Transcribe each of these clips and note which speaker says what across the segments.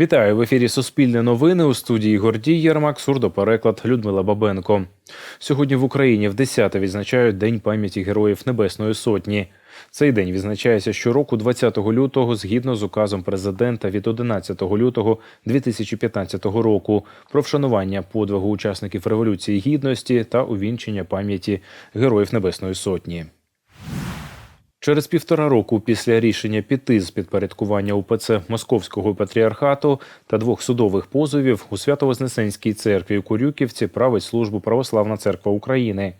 Speaker 1: Вітаю в ефірі Суспільне новини у студії Гордій Єрмак, сурдопереклад Людмила Бабенко. Сьогодні в Україні в 10 відзначають День пам'яті героїв Небесної Сотні. Цей день відзначається щороку 20 лютого згідно з указом президента від 11 лютого 2015 року про вшанування подвигу учасників Революції Гідності та увінчення пам'яті героїв Небесної Сотні. Через півтора року після рішення піти з підпорядкування УПЦ Московського патріархату та двох судових позовів у Свято-Вознесенській церкві у Курюківці править службу Православна церква України.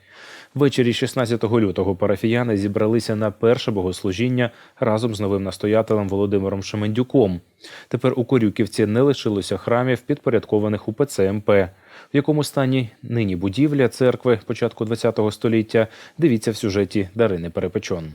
Speaker 1: Ввечері 16 лютого парафіяни зібралися на перше богослужіння разом з новим настоятелем Володимиром Шемендюком. Тепер у Корюківці не лишилося храмів, підпорядкованих УПЦ МП. В якому стані нині будівля церкви початку ХХ століття, дивіться в сюжеті Дарини Перепечон.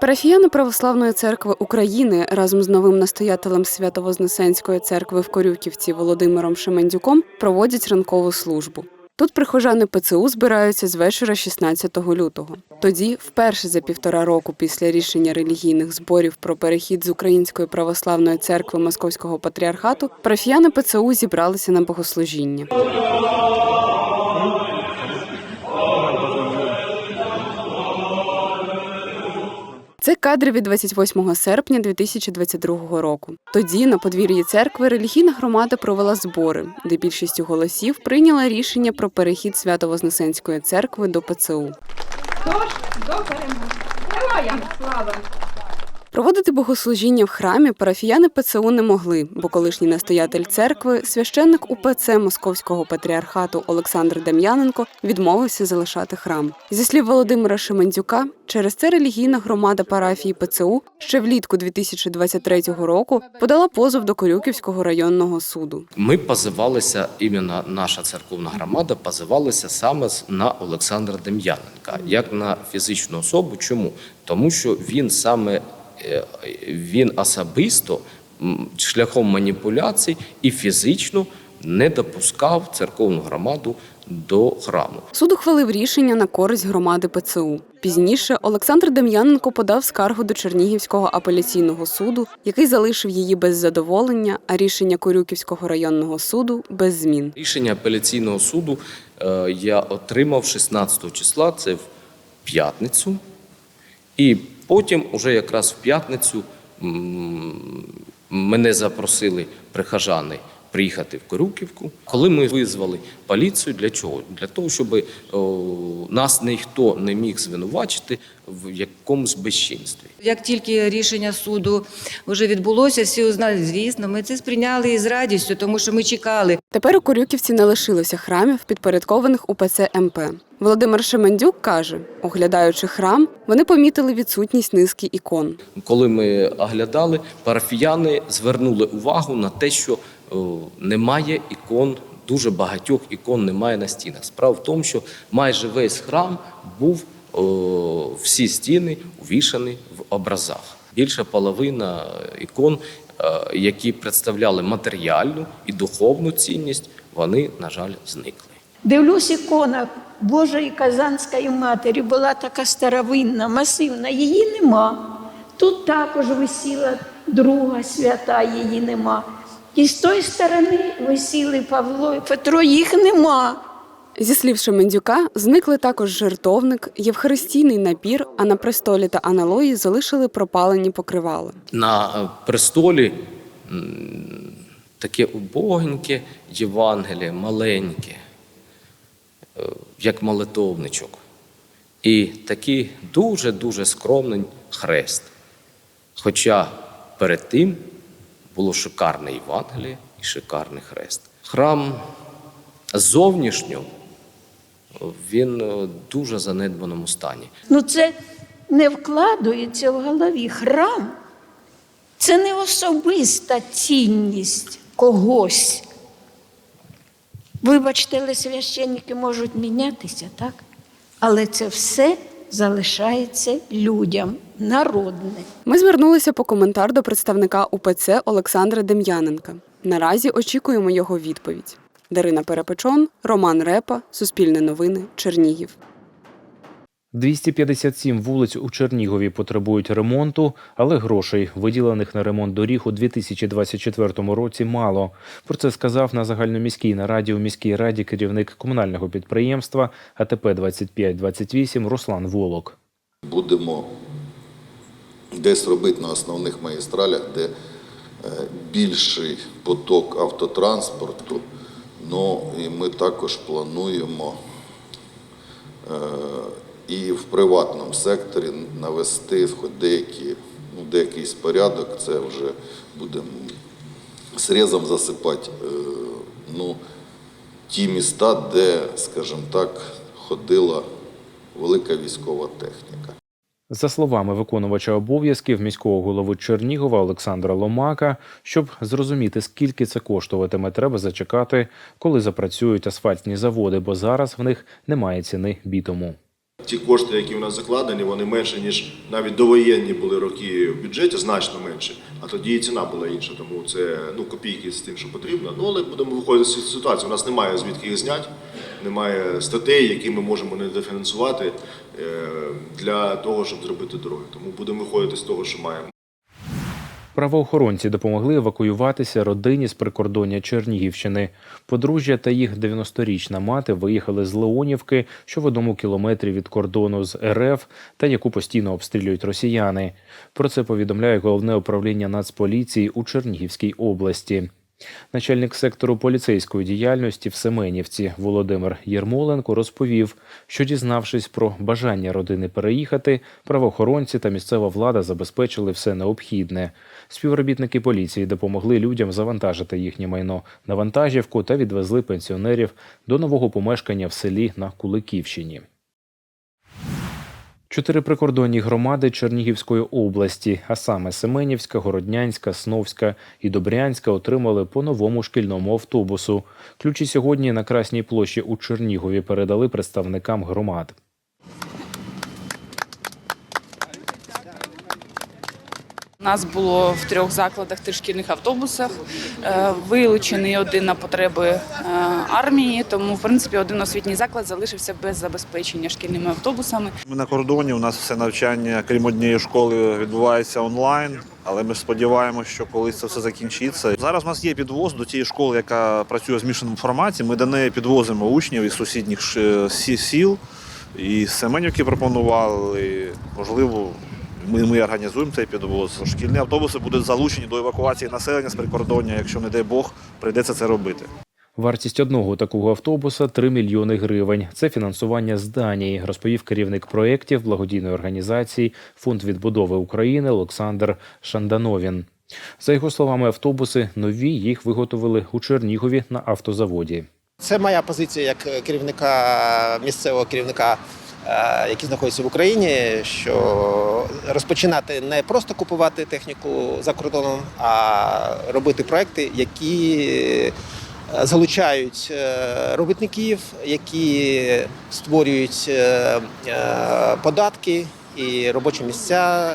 Speaker 2: Парафіяни Православної церкви України разом з новим настоятелем Свято-Вознесенської церкви в Корюківці Володимиром Шемендюком проводять ранкову службу. Тут прихожани ПЦУ збираються з вечора 16 лютого. Тоді, вперше за півтора року після рішення релігійних зборів про перехід з Української православної церкви Московського патріархату, парафіяни ПЦУ зібралися на богослужіння. Це кадри від 28 серпня 2022 року. Тоді на подвір'ї церкви релігійна громада провела збори, де більшістю голосів прийняла рішення про перехід Свято-Вознесенської церкви до ПЦУ.
Speaker 3: Тож до перемоги. Героям слава!
Speaker 2: Проводити богослужіння в храмі парафіяни ПЦУ не могли, бо колишній настоятель церкви, священник УПЦ Московського патріархату Олександр Дем'яненко відмовився залишати храм. Зі слів Володимира Шемендюка, через це релігійна громада парафії ПЦУ ще влітку 2023 року подала позов до Корюківського районного суду.
Speaker 4: Ми позивалися, іменно наша церковна громада позивалася саме на Олександра Дем'яненка, як на фізичну особу. Чому? Тому що він саме він особисто шляхом маніпуляцій і фізично не допускав церковну громаду до храму.
Speaker 2: Суд ухвалив рішення на користь громади ПЦУ. Пізніше Олександр Дем'яненко подав скаргу до Чернігівського апеляційного суду, який залишив її без задоволення, а рішення Корюківського районного суду без змін.
Speaker 4: Рішення апеляційного суду е, я отримав 16 числа, це в п'ятницю. І потім, уже якраз в п'ятницю, мене запросили прихожани приїхати в Корюківку. Коли ми визвали поліцію, для чого? Для того, щоб нас ніхто не міг звинувачити в якомусь безчинстві.
Speaker 5: Як тільки рішення суду вже відбулося, всі узнали, звісно, ми це сприйняли із радістю, тому що ми чекали.
Speaker 2: Тепер у Корюківці не лишилося храмів, підпорядкованих УПЦ МП. Володимир Шемендюк каже, оглядаючи храм, вони помітили відсутність низки ікон.
Speaker 4: Коли ми оглядали, парафіяни звернули увагу на те, що немає ікон, дуже багатьох ікон немає на стінах. Справа в тому, що майже весь храм був о, всі стіни увішані в образах. Більша половина ікон, е, які представляли матеріальну і духовну цінність, вони, на жаль, зникли.
Speaker 3: Дивлюсь, ікона Божої Казанської матері була така старовинна, масивна, її нема. Тут також висіла друга свята, її нема. І з тої сторони висіли Павло і Петро, їх нема.
Speaker 2: Зі слів Шемендюка, зникли також жертовник, євхаристійний напір, а на престолі та аналої залишили пропалені покривала.
Speaker 4: на е, престолі таке убогеньке Євангеліє, маленьке, е, як молитовничок. І такий дуже-дуже скромний хрест. Хоча перед тим було шикарне Євангеліє і шикарний хрест. Храм зовнішньо він е, в дуже занедбаному стані.
Speaker 3: Ну це не вкладується в голові. Храм це не особиста цінність когось. Вибачте, але священники можуть мінятися, так? Але це все залишається людям, народне.
Speaker 2: Ми звернулися по коментар до представника УПЦ Олександра Дем'яненка. Наразі очікуємо його відповідь. Дарина Перепечон, Роман Репа, Суспільне новини, Чернігів.
Speaker 1: 257 вулиць у Чернігові потребують ремонту, але грошей, виділених на ремонт доріг у 2024 році, мало. Про це сказав на загальноміській нараді у міській раді керівник комунального підприємства АТП 2528 Руслан Волок.
Speaker 6: Будемо десь робити на основних магістралях, де е, більший поток автотранспорту. Ну і ми також плануємо е, і в приватному секторі навести хоч деякі, ну, деякийсь порядок, це вже будемо срезом засипати е, ну, ті міста, де, скажімо так, ходила велика військова техніка.
Speaker 1: За словами виконувача обов'язків міського голови Чернігова Олександра Ломака, щоб зрозуміти, скільки це коштуватиме, треба зачекати, коли запрацюють асфальтні заводи, бо зараз в них немає ціни бітуму.
Speaker 7: Ті кошти, які у нас закладені, вони менше, ніж навіть довоєнні були роки в бюджеті, значно менше. А тоді і ціна була інша, тому це ну, копійки з тим, що потрібно. Ну, але будемо виходити з ситуації. У нас немає звідки їх зняти, немає статей, які ми можемо недофінансувати дофінансувати для того, щоб зробити дороги. Тому будемо виходити з того, що маємо.
Speaker 1: Правоохоронці допомогли евакуюватися родині з прикордоння Чернігівщини. Подружжя та їх 90-річна мати виїхали з Леонівки, що в одному кілометрі від кордону з РФ, та яку постійно обстрілюють росіяни. Про це повідомляє головне управління Нацполіції у Чернігівській області. Начальник сектору поліцейської діяльності в Семенівці Володимир Єрмоленко розповів, що дізнавшись про бажання родини переїхати, правоохоронці та місцева влада забезпечили все необхідне. Співробітники поліції допомогли людям завантажити їхнє майно на вантажівку та відвезли пенсіонерів до нового помешкання в селі на Куликівщині. Чотири прикордонні громади Чернігівської області, а саме Семенівська, Городнянська, Сновська і Добрянська, отримали по новому шкільному автобусу. Ключі сьогодні на Красній площі у Чернігові передали представникам громад.
Speaker 8: Нас було в трьох закладах три шкільних автобусах. Е, Вилучений один на потреби е, армії, тому в принципі один освітній заклад залишився без забезпечення шкільними автобусами.
Speaker 9: Ми на кордоні. У нас все навчання, крім однієї школи, відбувається онлайн. Але ми сподіваємося, що колись це все закінчиться. Зараз у нас є підвоз до тієї школи, яка працює в змішаному форматі. Ми до неї підвозимо учнів із сусідніх сі- сіл. І Семенівки пропонували. Можливо, ми, ми організуємо цей підвоз. Шкільні автобуси будуть залучені до евакуації населення з прикордоння, якщо, не дай Бог, прийдеться це робити.
Speaker 1: Вартість одного такого автобуса 3 мільйони гривень. Це фінансування з Данії, розповів керівник проєктів благодійної організації Фонд відбудови України Олександр Шандановін. За його словами, автобуси нові їх виготовили у Чернігові на автозаводі.
Speaker 10: Це моя позиція як керівника місцевого керівника, е, знаходяться в Україні, що розпочинати не просто купувати техніку за кордоном, а робити проекти, які е, залучають е, робітників, які створюють податки і робочі місця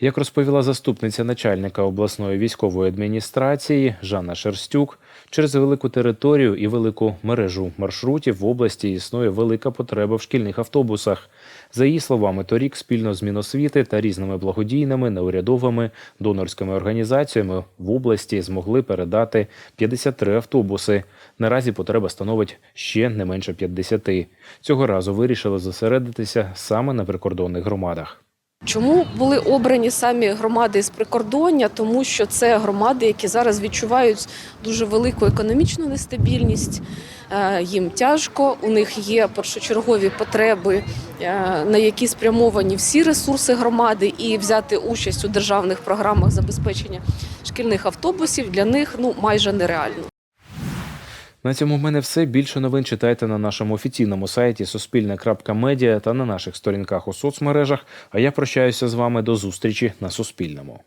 Speaker 1: Як розповіла заступниця начальника обласної військової адміністрації Жанна Шерстюк, через велику територію і велику мережу маршрутів в області існує велика потреба в шкільних автобусах. За її словами, торік спільно з Міносвіти та різними благодійними, неурядовими донорськими організаціями в області змогли передати 53 автобуси. Наразі потреба становить ще не менше 50. Цього разу вирішили зосередитися саме на прикордонних громадах.
Speaker 11: Чому були обрані самі громади з прикордоння? Тому що це громади, які зараз відчувають дуже велику економічну нестабільність. Е, Їм тяжко, у них є першочергові потреби, е, на які спрямовані всі ресурси громади, і взяти участь у державних програмах забезпечення шкільних автобусів для них ну майже нереально.
Speaker 1: На цьому в мене все. Більше новин читайте на нашому офіційному сайті Суспільне.Медіа та на наших сторінках у соцмережах. А я прощаюся з вами до зустрічі на Суспільному.